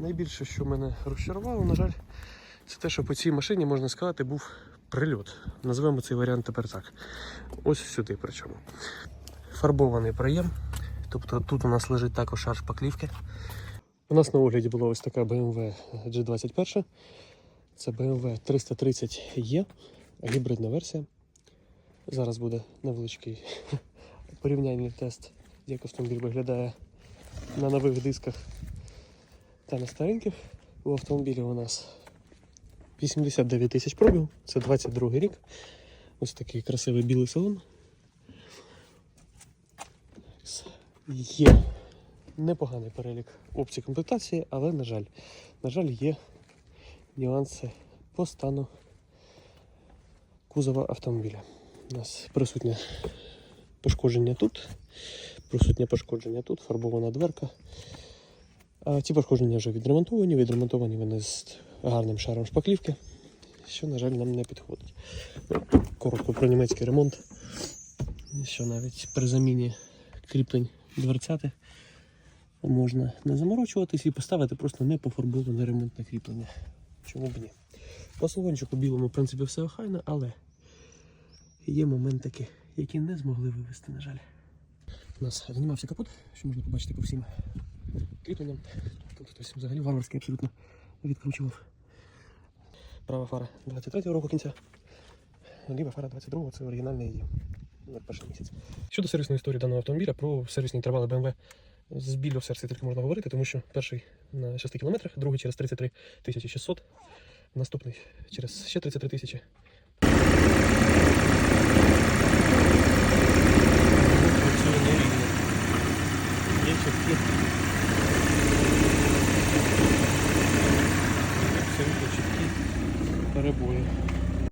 найбільше, що мене розчарувало, на жаль, це те, що по цій машині, можна сказати, був прильот. Називаємо цей варіант тепер так. Ось сюди причому. Фарбований проєм. Тобто тут у нас лежить також шар шпаклівки. У нас на огляді була ось така BMW G21. Це BMW 330E, гібридна версія. Зараз буде невеличкий порівняльний тест, як автомобіль виглядає на нових дисках та на стареньких. У автомобілі у нас 89 тисяч пробів, це 22 рік. Ось такий красивий білий салон. Є непоганий перелік опцій комплектації, але, на жаль, на жаль, є нюанси по стану кузова автомобіля. У нас присутнє пошкодження тут, присутнє пошкодження тут, фарбована дверка. Ці пошкодження вже відремонтовані, відремонтовані вони з гарним шаром шпаклівки, що, на жаль, нам не підходить. Коротко про німецький ремонт, що навіть при заміні кріплень дверцяти можна не заморочуватись і поставити просто не пофарбоване ремонтне кріплення. Чому б ні? По салончику білому, в принципі, все охайно, але є моментики, які не змогли вивести, на жаль. У нас знімався капот, що можна побачити по всім кріпленням. Тут хтось взагалі варварський абсолютно відкручував. Права фара 23-го року кінця. Ліва фара 22-го це оригінальний її перший місяць. Щодо сервісної історії даного автомобіля, про сервісні інтервали BMW з біллю в серці тільки можна говорити, тому що перший на 6 кілометрах, другий через 33 тисячі 600, наступний через ще 33 тисячі. Працює нерівно. Є чіткі перебої.